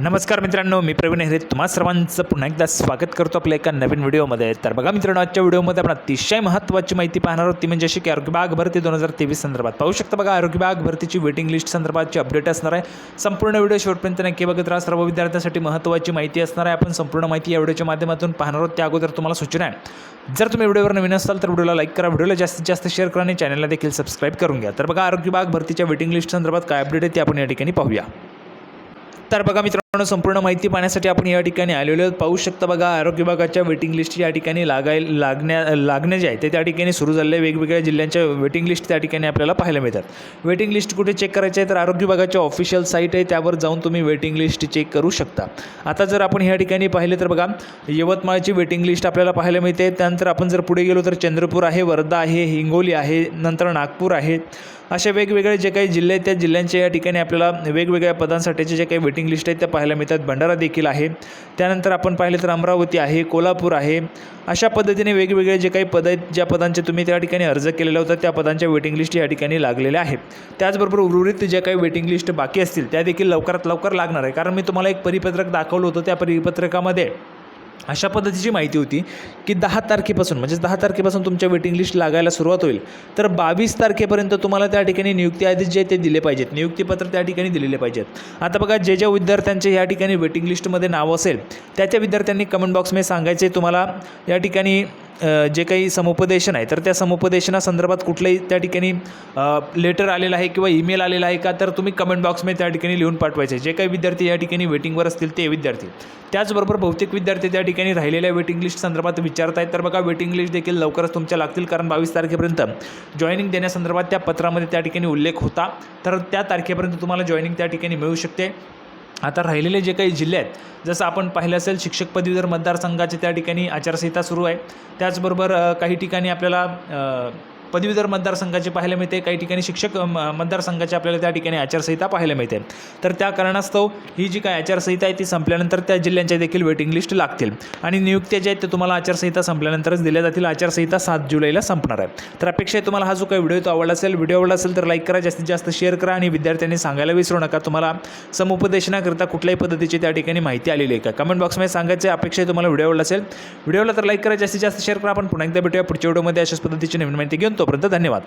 नमस्कार मित्रांनो मी प्रवीण हेरे तुम्हा सर्वांचं पुन्हा एकदा स्वागत करतो आपल्या एका नवीन व्हिडिओमध्ये. तर बघा मित्रांनो आजच्या व्हिडिओमध्ये आपण अतिशय महत्त्वाची माहिती पाहणार आहोत. ती म्हणजे अशी की आरोग्य बाग भरती दोन हजार तेवीस संदर्भात. पाहू शकता बघा आरोग्य बाग भरतीची वेटिंग लिस्ट संदर्भातची अपडेट असणार आहे. संपूर्ण व्हिडिओ शेवटपर्यंत नक्की बघत राहा. सर्व विद्यार्थ्यांसाठी महत्त्वाची माहिती असणार आहे. आपण संपूर्ण माहिती या व्हिडिओच्या माध्यमातून पाहणार आहोत. त्या अगोदर तुम्हाला सूचना आहे. जर तुम्ही व्हिडिओवर नवीन असाल तर व्हिडिओला लाईक करा. व्हिडिओला जास्तीत जास्त शेअर करा आणि चॅनलला देखील सबस्क्राईब करून घ्या. तर बघा आरोग्य विभाग भरतीच्या वेटिंग लिस्ट संदर्भात काय अपडेट आहे ते आपण या ठिकाणी पाहूया. तर बघा मित्रांनो संपूर्ण माहिती पाहण्यासाठी आपण या ठिकाणी आलेलो आहोत. पाहू शकता बघा आरोग्य विभागाच्या वेटिंग लिस्ट या ठिकाणी लागाय लागण्या लागण्या जे आहे ते त्या ठिकाणी सुरू झाले वेगवेगळ्या जिल्ह्यांच्या वेटिंग लिस्ट त्या ठिकाणी आपल्याला पाहायला मिळतात. वेटिंग लिस्ट कुठे चेक करायचे आहे तर आरोग्य विभागाच्या ऑफिशियल साईट आहे. त्यावर जाऊन तुम्ही वेटिंग लिस्ट चेक करू शकता. आता जर आपण ह्या ठिकाणी पाहिले तर बघा यवतमाळची वेटिंग लिस्ट आपल्याला पाहायला मिळते. त्यानंतर आपण जर पुढे गेलो तर चंद्रपूर आहे वर्धा आहे हिंगोली आहे नंतर नागपूर आहे. असे वेगवेगळे जे काही जिल्हे आहेत त्या जिल्ह्यांच्या या ठिकाणी आपल्याला वेगवेगळ्या पदांसाठीचे जे काही वेटिंग लिस्ट आहेत त्या पाहायला मिळतात. भंडारा देखील आहे. त्यानंतर आपण पाहिले तर अमरावती आहे कोल्हापूर आहे. अशा पद्धतीने वेगवेगळे जे काही पद आहेत ज्या पदांचे तुम्ही त्या ठिकाणी अर्ज केलेला होता त्या पदांच्या वेटिंग लिस्ट या ठिकाणी लागलेल्या आहेत. त्याचबरोबर उर्वरित ज्या काही वेटिंग लिस्ट बाकी असतील त्या देखील लवकरात लवकर लागणार आहे. कारण मी तुम्हाला एक परिपत्रक दाखवलं होतं त्या परिपत्रकामध्ये अशा पद्धतीची माहिती होती की दहा तारखेपासून म्हणजेच दहा तारखेपासून तुमच्या वेटिंग लिस्ट लागायला सुरुवात होईल. तर बावीस तारखेपर्यंत तुम्हाला त्या ठिकाणी नियुक्ती आधीच जे ते दिले पाहिजेत. नियुक्तीपत्र त्या ठिकाणी दिलेले पाहिजेत. आता बघा जे ज्या विद्यार्थ्यांचे या ठिकाणी वेटिंग लिस्टमध्ये नाव असेल त्या त्या विद्यार्थ्यांनी कमेंट बॉक्समध्ये सांगायचे तुम्हाला. या ठिकाणी जे काही समुपदेशन आहे तर त्या समुपदेशनासंदर्भात कुठलंही त्या ठिकाणी लेटर आलेलं आहे किंवा ईमेल आलेला आहे का तर तुम्ही कमेंट बॉक्समध्ये त्या ठिकाणी लिहून पाठवायचे जे काही विद्यार्थी या ठिकाणी वेटिंगवर असतील ते विद्यार्थी. त्याचबरोबर बहुतेक विद्यार्थी त्या ठिकाणी राहिलेल्या वेटिंग लिस्ट संदर्भात विचारत आहेत तर बघा वेटिंग लिस्ट देखील लवकरच तुमच्या लागतील कारण बावीस तारखेपर्यंत जॉईनिंग देण्यासंदर्भात त्या पत्रामध्ये त्या ठिकाणी उल्लेख होता. तर त्या तारखेपर्यंत तुम्हाला जॉईनिंग त्या ठिकाणी मिळू शकते. आता राहिलेले जे काही जिल्हे आहेत जसं आपण पाहिलं असेल शिक्षक पदवीधर मतदारसंघाचे त्या ठिकाणी आचारसंहिता सुरू आहे. त्याचबरोबर काही ठिकाणी आपल्याला पदवीधर मतदारसंघाचे पाहायला मिळते. काही ठिकाणी शिक्षक मतदारसंघाचे आपल्याला त्या ठिकाणी आचारसंहिता पाहायला मिळते. तर त्या कारणास्तव ही जी काय आचारसंहिता आहे ती संपल्यानंतर त्या जिल्ह्यांच्या देखील वेटिंग लिस्ट लागतील. आणि नियुक्त्या ज्या आहेत ते तुम्हाला आचारसंहिता संपल्यानंतरच दिल्या जातील. आचारसंहिता सात जुलैला संपणार आहे. तर अपेक्षा आहे तुम्हाला हा जो काही व्हिडिओ तो आवडला असेल व्हिडिओ आवडला असेल तर लाईक करा जास्तीत जास्त शेअर करा आणि विद्यार्थ्यांनी सांगायला विसरू नका. तुम्हाला समुपदेशनाकरता कुठल्याही पद्धतीची त्या ठिकाणी माहिती आलेली आहे का? कमेंट बॉक्समध्ये सांगायचं अपेक्षा आहे तुम्हाला व्हिडिओ आवडला असेल. व्हिडिओला तर लाईक करा जास्तीत जास्त शेअर करा. आपण पुन्हा एकदा भेटूया पुढच्या व्हिडिओमध्ये अशाच पद्धतीची नवीन माहिती घेऊन तोपर्यंत धन्यवाद.